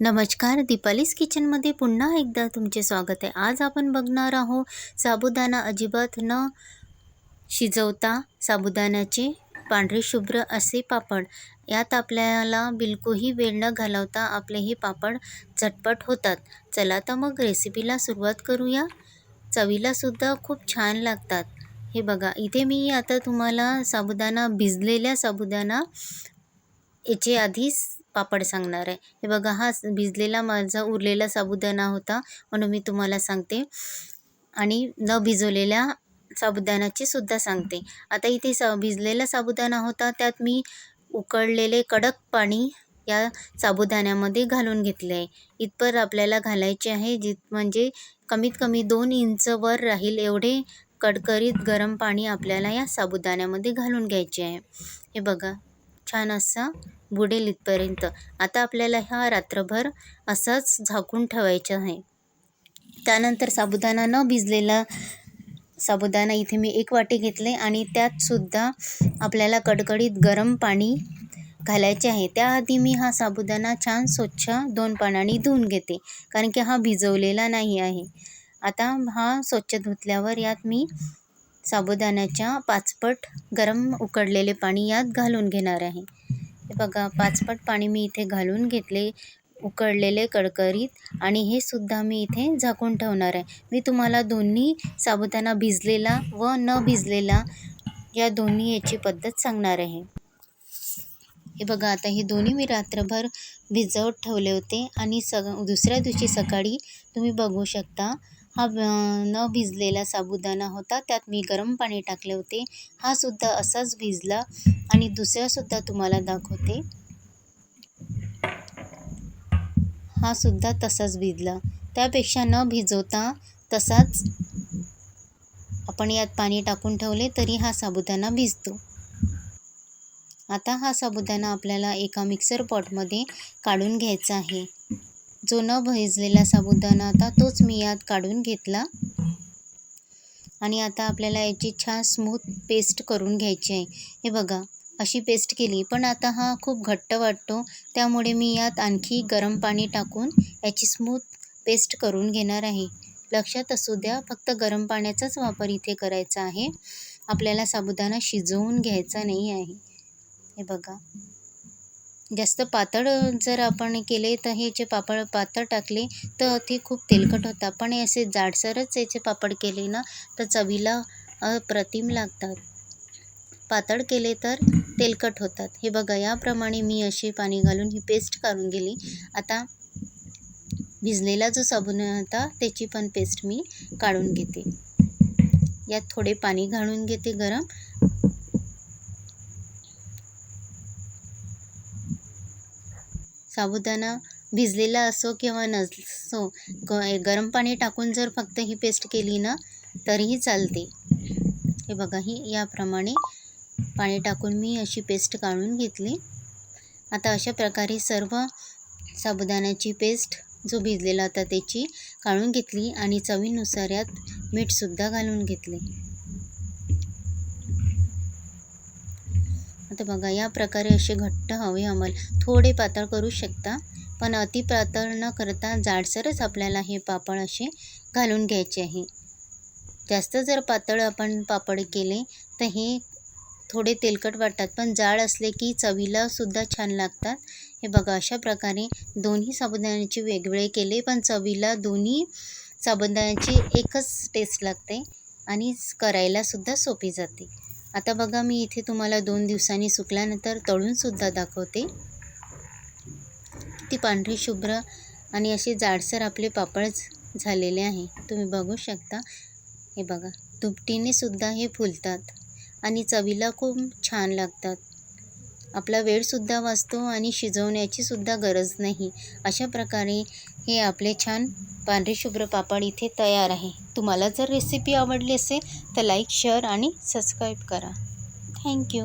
नमस्कार दीपालीस किचनमध्ये पुन्हा एकदा तुमचे स्वागत आहे. आज आपण बघणार आहोत साबुदाणा अजिबात न शिजवता साबुदाण्याचे पांढरे शुभ्र असे पापड. यात आपल्याला बिलकुलही वेळ न घालवता आपले हे पापड झटपट होतात. चला तर मग रेसिपीला सुरुवात करूया. चवीलासुद्धा खूप छान लागतात. हे बघा इथे मी आता तुम्हाला साबुदाणा भिजलेल्या साबुदाणा याचे आधीच पापड सांगणार आहे. हे बघा हा भिजलेला माझा उरलेला साबुदाणा होता म्हणून मी तुम्हाला सांगते. आणि न भिजवलेल्या साबुदाण्याचे सुद्धा सांगते. आता इथे सा भिजलेला साबुदाणा होता त्यात मी उकळलेले कडक पाणी या साबुदाण्यामध्ये घालून घेतले आहे. इथपर आपल्याला घालायचे आहे जित म्हणजे कमीत कमी दोन इंच वर राहील एवढे कडकडीत गरम पाणी आपल्याला या साबुदाण्यामध्ये घालून घ्यायचे आहे. हे बघा छान असं बुडेल इथपर्यंत. आता आपल्याला हा रात्रभर असाच झाकून ठेवायचं आहे. त्यानंतर साबुदाणा न भिजलेला साबुदाणा इथे मी एक वाटी घेतले आणि त्यातसुद्धा आपल्याला कडकडीत गरम पाणी घालायचे आहे. त्याआधी मी हा साबुदाणा छान स्वच्छ दोन पाण्याने धुवून घेते कारण की हा भिजवलेला नाही आहे. आता हा स्वच्छ धुतल्यावर यात मी साबुदाण्याच्या पाचपट गरम उकडलेले पाणी यात घालून घेणार आहे. बघा पाचपट पाणी मी इथे घालून घेतले उकळलेले कडकरीत आणि हे सुद्धा मी इथे झाकून ठेवणार आहे. मी तुम्हाला दोन्ही साबुदाणा भिजलेला व न भिजलेला या दोन्ही याची पद्धत सांगणार आहे. हे बघा आता हे दोन्ही मी रात्रभर भिजवत ठेवले होते आणि सग दुसऱ्या दिवशी सकाळी तुम्ही बघू शकता हा न भिजलेला साबुदाणा होता. त्यात मी गरम पाणी टाकले होते. हा सुद्धा असाच भिजला आणि दुसरासुद्धा तुम्हाला दाखवते. हा सुद्धा तसाच भिजला. त्यापेक्षा न भिजवता तसाच आपण यात पाणी टाकून ठेवले तरी हा साबुदाणा भिजतो. आता हा साबुदाणा आपल्याला एका मिक्सर पॉटमध्ये काढून घ्यायचा आहे. जो न भिजलेला साबुदाणा आता तोच मी यात काढून घेतला. आणि आता आपल्याला याची छान स्मूथ पेस्ट करून घ्यायची आहे. हे बघा अशी पेस्ट केली. पण आता हा खूप घट्ट वाटतो. त्यामुळे मी यात आणखी गरम पाणी टाकून याची स्मूथ पेस्ट करून घेणार आहे. लक्षात असू द्या फक्त गरम पाण्याचाच वापर इथे करायचा आहे. आपल्याला साबुदाणा शिजवून घ्यायचा नाही आहे. हे बघा. जास्त पातळ जर आपण केले तर हे जे पापड पातळ टाकले तर ते खूप तेलकट होतात. पण असे जाडसरच याचे पापड केले ना तर चवीला अप्रतिम लागतात. पातळ केले तर तेलकट होतात. हे बघा याप्रमाणे मी अशी पाणी घालून ही पेस्ट काढून गेली आता भिजलेला जो साबण होता त्याची पण पेस्ट मी काढून घेते. यात थोडे पाणी घालून घेते गरम. साबुदाणा भिजलेला असो किंवा नसो ग गरम पाणी टाकून जर फक्त ही पेस्ट केली ना तरीही चालते. हे बघा ही याप्रमाणे पाणी टाकून मी अशी पेस्ट काढून घेतली. आता अशा प्रकारे सर्व साबुदाण्याची पेस्ट जो भिजलेला होता त्याची काढून घेतली आणि चवीनुसार यात मीठसुद्धा घालून घेतले. आता बघा या प्रकारे असे घट्ट हवे अंमल. थोडे पातळ करू शकता पण अति पातळ न करता जाडसरच आपल्याला हे पापड असे घालून घ्यायचे आहे. जास्त जर पातळ आपण पापड केले तर हे थोडे तेलकट वाटतात पण जाड असले की चवीलासुद्धा छान लागतात. हे बघा अशा प्रकारे दोन्ही साबुदाण्याचे वेगवेगळे केले पण चवीला दोन्ही साबुदाण्याची एकच टेस्ट लागते आणि करायलासुद्धा सोपी जाते. आता बघा मी इथे तुम्हाला दोन दिवसांनी सुकल्यानंतर तळूनसुद्धा दाखवते. ती पांढरी शुभ्र आणि असे जाडसर आपले पापड झालेले आहे. तुम्ही बघू शकता. हे बघा दुपटीने सुद्धा हे फुलतात आणि चवीला खूप छान लागतात. आपला वेळसुद्धा वाचतो आणि शिजवण्याची सुद्धा गरज नाही. अशा प्रकारे हे आपले छान पांढरे शुभ्र पापड इथे तयार आहे. तुम्हाला जर रेसिपी आवडली असेल तर लाईक शेअर आणि सबस्क्राईब करा. Thank you